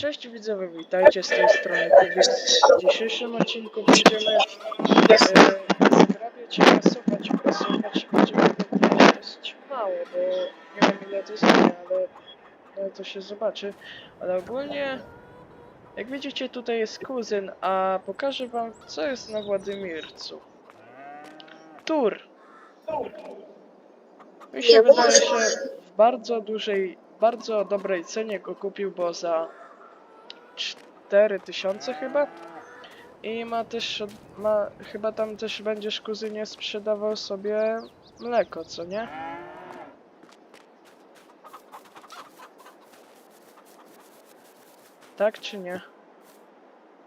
Cześć widzowie, witajcie z tej strony. W dzisiejszym odcinku będziemy e, zgrabiać i prasować. Prasować będziemy pewnie dosyć mało, bo nie wiem ile to zajmie, ale no, to się zobaczy. Ale ogólnie, jak widzicie tutaj jest kuzyn, a pokażę wam co jest na Władymircu. Tur! Mi się wydaje, że w bardzo dużej, bardzo dobrej cenie go kupił, bo za 4000 chyba. I ma też, ma, chyba tam też będziesz kuzynie sprzedawał sobie mleko, co nie? Tak czy nie?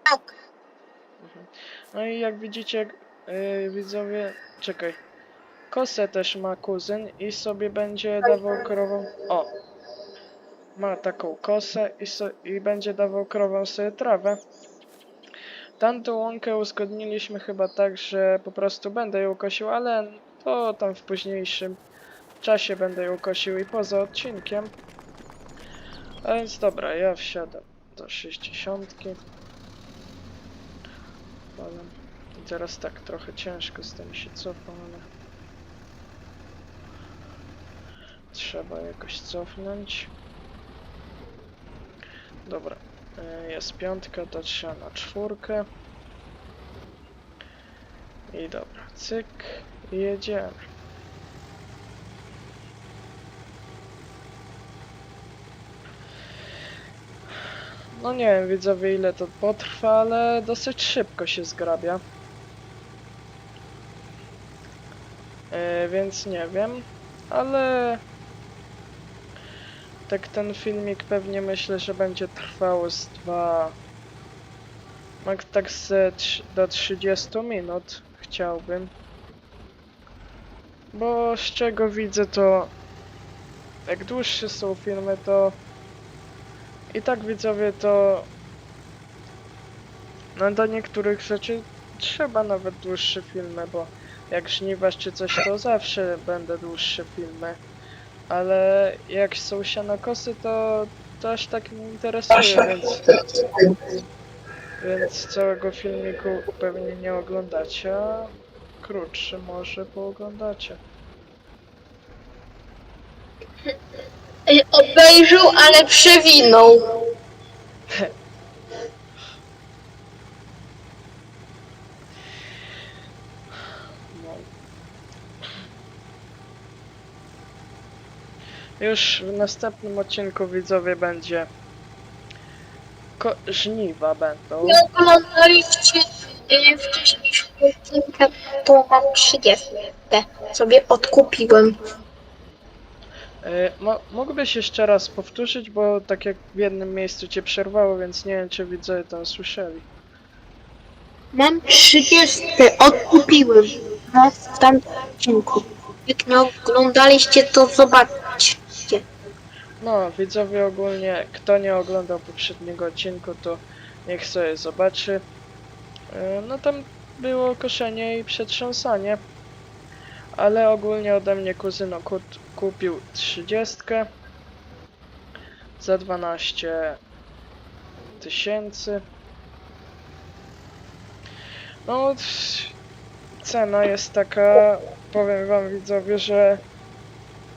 Tak. No i jak widzicie, yy, widzowie, czekaj. Kosę też ma kuzyn i sobie będzie dawał krową. O! Ma taką kosę i, so, i będzie dawał krową sobie trawę. Tamtą łąkę uzgodniliśmy chyba tak, że po prostu będę ją kosił, ale to tam w późniejszym czasie będę ją kosił i poza odcinkiem. A więc dobra, ja wsiadam do 60. Potem. I teraz tak, trochę ciężko z tym się cofam, ale... Trzeba jakoś cofnąć. Dobra, e, jest piątka, to trzeba na czwórkę. I dobra, cyk, jedziemy. No nie wiem widzowie ile to potrwa, ale dosyć szybko się zgrabia. E, więc nie wiem, ale tak ten filmik pewnie myślę, że będzie trwał z dwa mak- tak z do 30 minut chciałbym. Bo z czego widzę to jak dłuższe są filmy to i tak widzowie to no do niektórych rzeczy trzeba nawet dłuższe filmy, bo jak żniwasz czy coś to zawsze będą dłuższe filmy. Ale jak są sianokosy to, to aż tak nie interesuje, więc, więc całego filmiku pewnie nie oglądacie, a krótszy może pooglądacie. Obejrzał, ale przewinął. Już w następnym odcinku widzowie będzie ko- żniwa będą. Nie oglądaliście y, wcześniejszego odcinka, to mam 30. Sobie odkupiłem. E, mo- mógłbyś jeszcze raz powtórzyć, bo tak jak w jednym miejscu cię przerwało, więc nie wiem czy widzowie to słyszeli. Mam 30. Odkupiłem. No, w tamtym odcinku. Jak nie oglądaliście, to zobaczcie. No, widzowie ogólnie, kto nie oglądał poprzedniego odcinku, to niech sobie zobaczy. E, No tam było koszenie i przetrząsanie. Ale ogólnie ode mnie kuzyno kupił 30 za 12 tysięcy. No, cena jest taka, powiem wam widzowie, że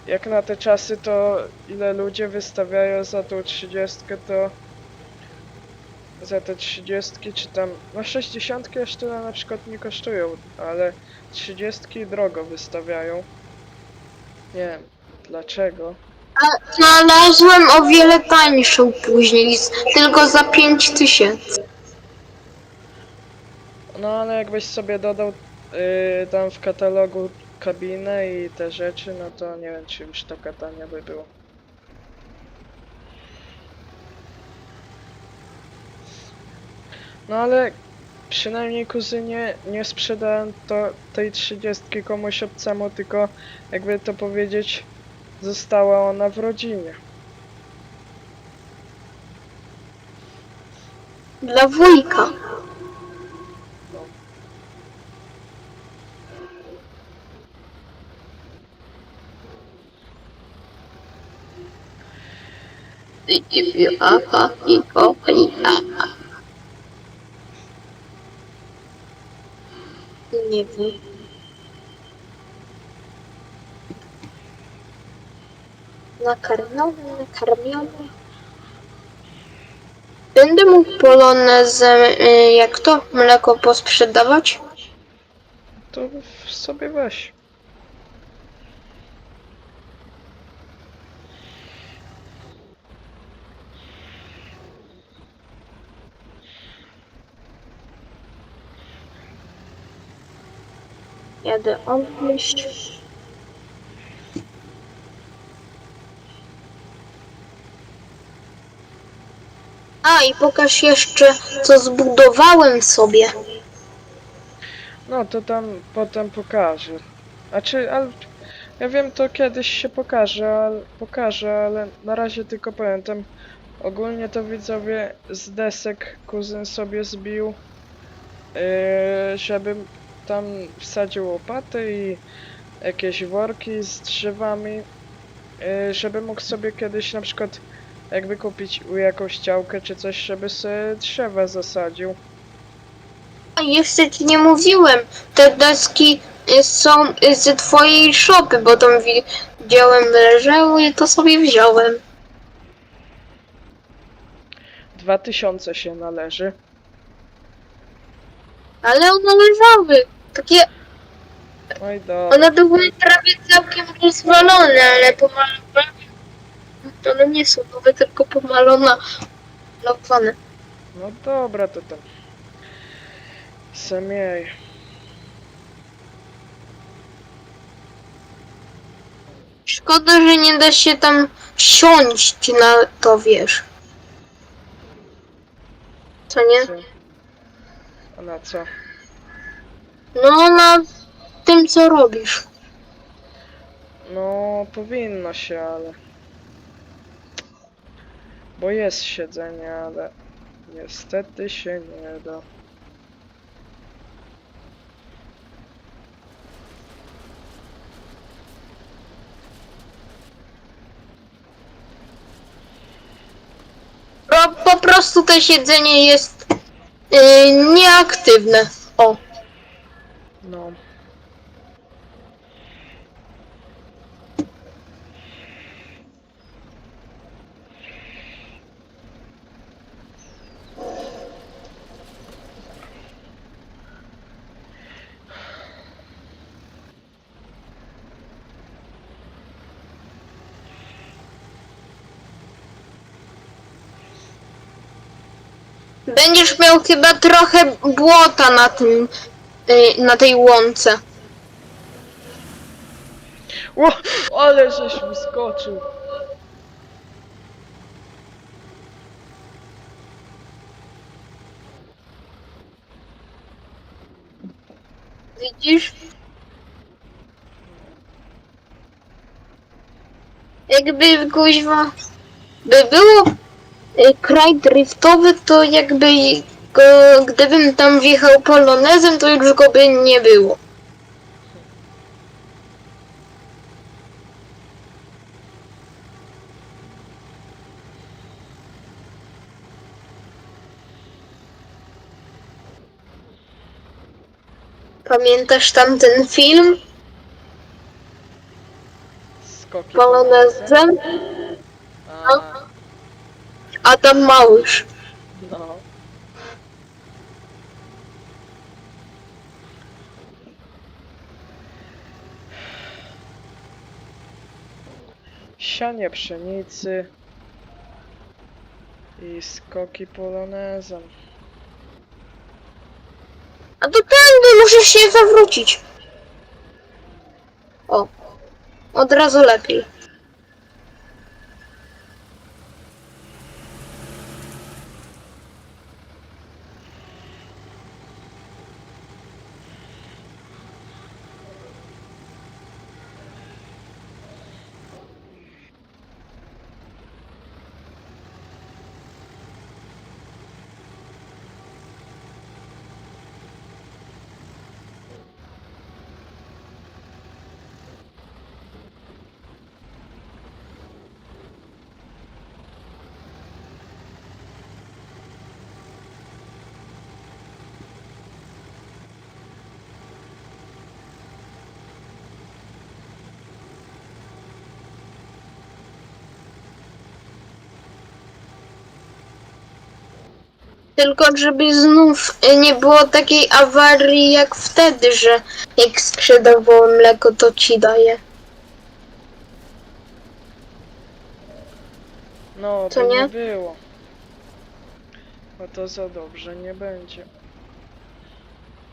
jak na te czasy, to ile ludzie wystawiają za tą 30, to za te 30 czy tam, no 60 aż tyle na przykład nie kosztują, ale 30 drogo wystawiają. Nie wiem dlaczego. Znalazłem o wiele tańszą później, tylko za 5 tysięcy. No ale jakbyś sobie dodał yy, tam w katalogu kabinę i te rzeczy, no to nie wiem czy już taka tania by było. No ale przynajmniej kuzynie nie sprzedałem to, tej 30 komuś obcemu, tylko jakby to powiedzieć, została ona w rodzinie. Dla wujka. I, i, i, a, a, i, o, i, a, a. Nie wiem. Nakarmiony, nakarmiony. Będę mógł polonezem, y, jak to, mleko posprzedawać? To w- sobie weź. Jadę odnieść. A i pokaż jeszcze, co zbudowałem sobie. No to tam potem pokażę. A czy, ale ja wiem to kiedyś się pokaże, ale pokażę, ale na razie tylko pamiętam. Ogólnie to widzowie z desek kuzyn sobie zbił, yy, żeby tam wsadził łopaty i jakieś worki z drzewami, yy, żeby mógł sobie kiedyś na przykład jakby kupić jakąś działkę czy coś, żeby sobie drzewa zasadził. A jeszcze ci nie mówiłem, te deski y, są y, z twojej szopy, bo tam wi- widziałem leżały i to sobie wziąłem. 2000 się należy. Ale one leżały. Takie, Oj dobra. one były prawie całkiem rozwalone, ale pomalowane. One nie są nowe, tylko pomalone. Malowane. No dobra, to tam. Samiej. Szkoda, że nie da się tam siąść na to, wiesz. Co nie? Co? A na co? No, na tym, co robisz. No, powinno się, ale... Bo jest siedzenie, ale... Niestety się nie da. Po, po prostu to siedzenie jest yy, nieaktywne. O, No. Będziesz miał chyba trochę błota na tym, yy, na tej łące. O, ale żeś wyskoczył. Widzisz? Jakby kuźwa by było y, kraj driftowy, to jakby go, gdybym tam wjechał polonezem, to już go by nie było. Pamiętasz tamten film Skoki. polonezem? A, Adam Małysz. no. Sianie pszenicy i skoki polonezem. A to tędy muszę się zawrócić. O, od razu lepiej. Tylko żeby znów nie było takiej awarii jak wtedy, że jak sprzedawało mleko, to ci daje. No, Co by nie nie? było. No to za dobrze nie będzie.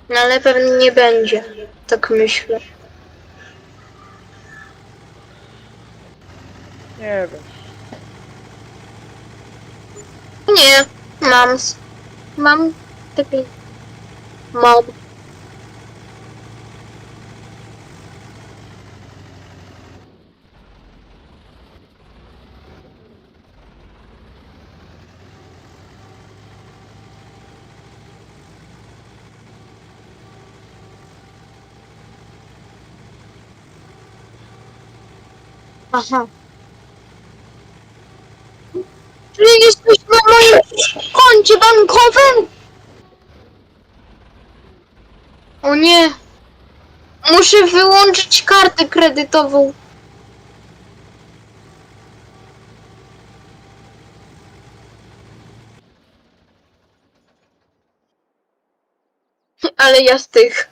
No ale pewnie nie będzie. Tak myślę. Nie wiem. Nie, mam. s- Mam taki. Mam. Aha. Czy jesteś na moim bankowym? O nie. Muszę wyłączyć kartę kredytową. Ale ja z tych.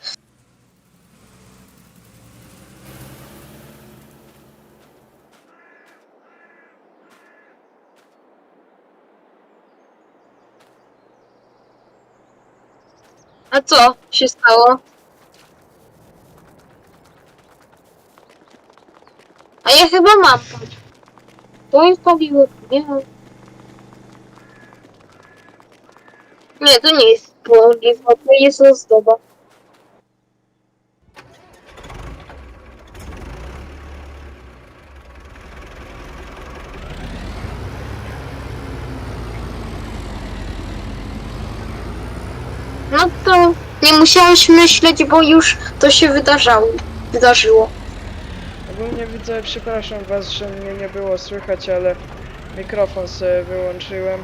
A co się stało? A ja chyba mam. patrz. To jest paliwo. Nie, nie to nie jest paliwo, to jest ozdoba. No to nie musiałeś myśleć, bo już to się wydarzało. Wydarzyło. Ogólnie widzę, przepraszam was, że mnie nie było słychać, ale mikrofon sobie wyłączyłem.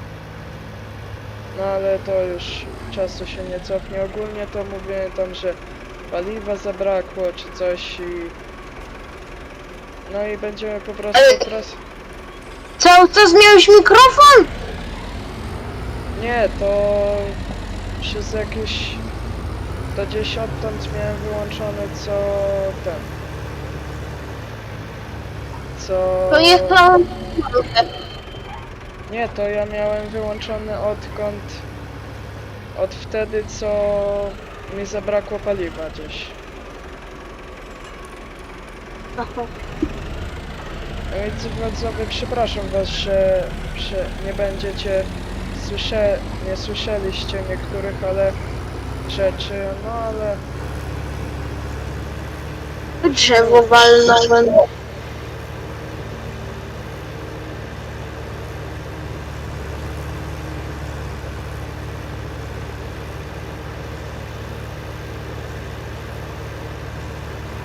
No ale to już czasu się nie cofnie. Ogólnie to mówiłem tam, że paliwa zabrakło czy coś i... No i będziemy po prostu Ale- teraz... Cały czas miałeś mikrofon? Nie, to przez jakieś... Do dziesiątąc miałem wyłączony co ten... Co... To jest to... Nie, to ja miałem wyłączony odkąd... Od wtedy, co mi zabrakło paliwa gdzieś. Aha. Więc widzowie, przepraszam was, że, że nie będziecie słysze... nie słyszeliście niektórych, ale rzeczy, no ale Drzewo walnąłem.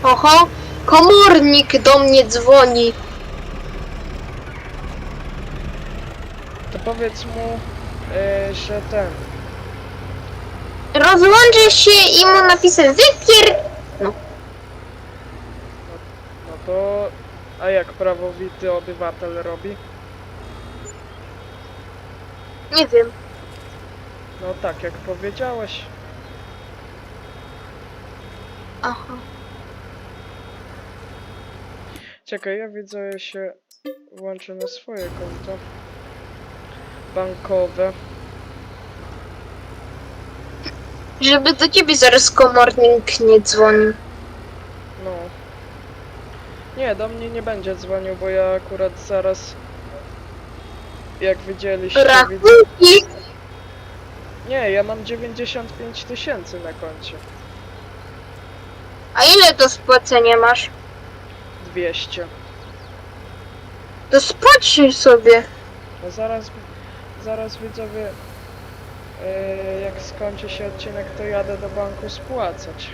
Oho, komornik do mnie dzwoni. to powiedz mu, yy, że ten, Rozłączę się i mu napisę wypier... no to, a jak prawowity obywatel robi? Nie wiem. No tak, jak powiedziałeś. Aha. Czekaj, ja widzę, ja się włączę na swoje konto bankowe. Żeby do ciebie zaraz komornik nie dzwonił. No. Nie, do mnie nie będzie dzwonił, bo ja akurat zaraz, jak widzieliście, widzę... Rachunki. Nie, ja mam 95 tysięcy na koncie. A ile do spłacenia masz? 200. To spłać sobie. No zaraz, zaraz widzowie, yy, jak skończy się odcinek, to jadę do banku spłacać.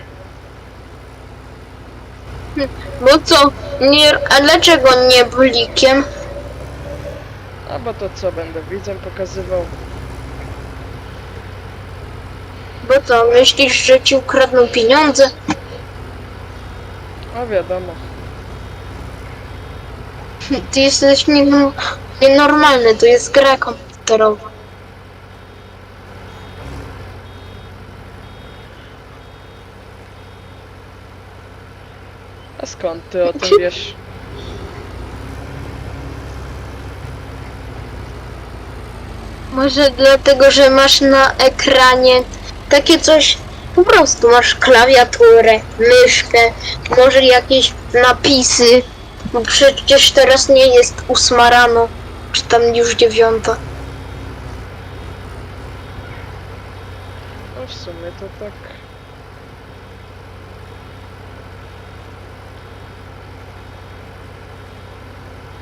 Bo co? Nie, a dlaczego nie blikiem? A bo to co, będę widzem pokazywał? Bo co, myślisz, że ci ukradną pieniądze? No wiadomo. Ty jesteś nie- nienormalny, to jest gra komputerowe A skąd ty o tym wiesz? Może dlatego, że masz na ekranie takie coś, po prostu masz klawiaturę, myszkę, może jakieś napisy, bo przecież teraz nie jest ósma rano, czy tam już dziewiąta. W sumie to tak.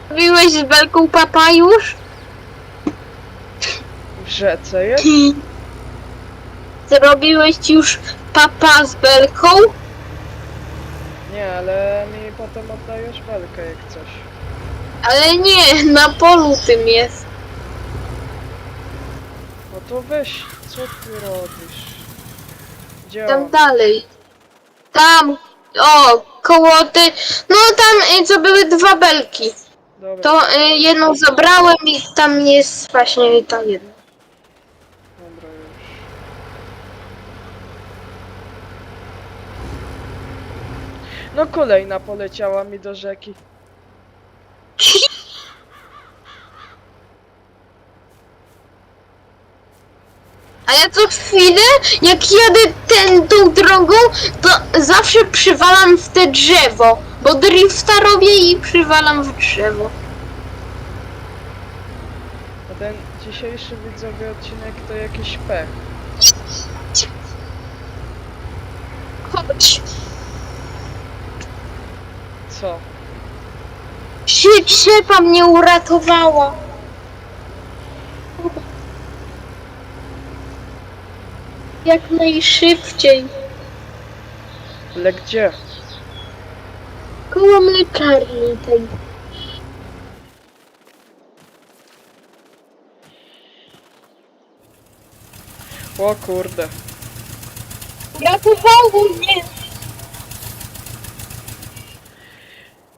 Mówiłeś z belką papa już? W rzece jest? Zrobiłeś już papa z belką? Nie, ale mi potem oddajesz belkę jak coś. Ale nie, na polu tym jest. No to weź, co ty robisz? Gdzie Tam on? dalej. Tam, o, koło ty. No tam, y, co były dwa belki. Dobra, To y, jedną zabrałem i tam jest właśnie ta jedna. dobra już. No kolejna poleciała mi do rzeki. A ja co chwilę, jak jadę ten, tą drogą, to zawsze przywalam w te drzewo. Bo drifta robię i przywalam w drzewo. A ten dzisiejszy widzowie odcinek to jakiś pech. Chodź. Co? Przyczepa mnie uratowała. Jak najszybciej. Ale gdzie? Koło mleczarni tej. O kurde. Uratowało mnie.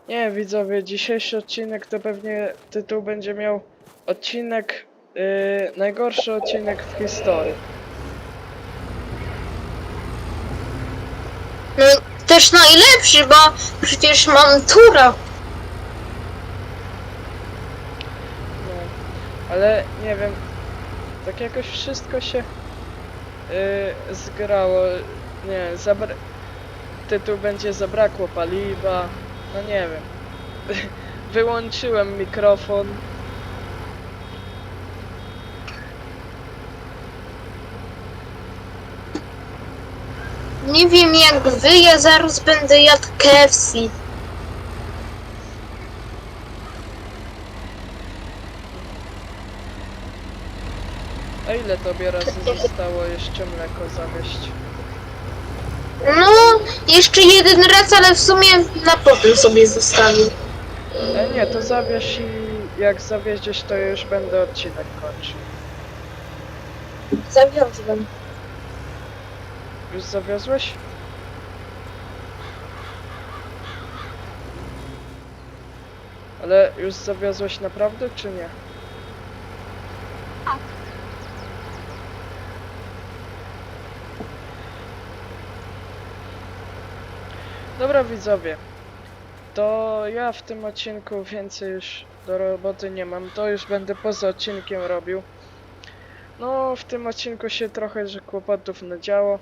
Nie, widzowie, dzisiejszy odcinek to pewnie tytuł będzie miał odcinek, yy, najgorszy odcinek w historii. No też najlepszy, bo przecież mam tura. No, ale nie wiem, tak jakoś wszystko się yy, zgrało. Nie, zabra- tytuł będzie zabrakło paliwa. No nie wiem. Wyłączyłem mikrofon. Nie wiem jak wy, ja zaraz będę jadł KFC. A ile tobie razy zostało jeszcze mleko zawieść? No, jeszcze jeden raz, ale w sumie na potem sobie zostawił. E, nie, to zawieź i jak zawieździesz, to już będę odcinek kończył. Zawiozłem. Już zawiozłeś? Ale już zawiozłeś naprawdę, czy nie? Tak. Dobra widzowie, to ja w tym odcinku więcej już do roboty nie mam, to już będę poza odcinkiem robił. No, w tym odcinku się trochę, że kłopotów nadziało.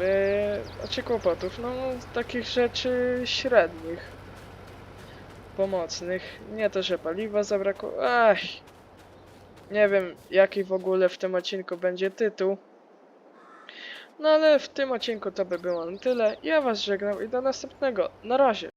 Yy, znaczy kłopotów, no takich rzeczy średnich. Pomocnych. Nie to, że paliwa zabrakło. Ach. Nie wiem, jaki w ogóle w tym odcinku będzie tytuł. No ale w tym odcinku to by było na tyle. Ja was żegnam i do następnego. Na razie.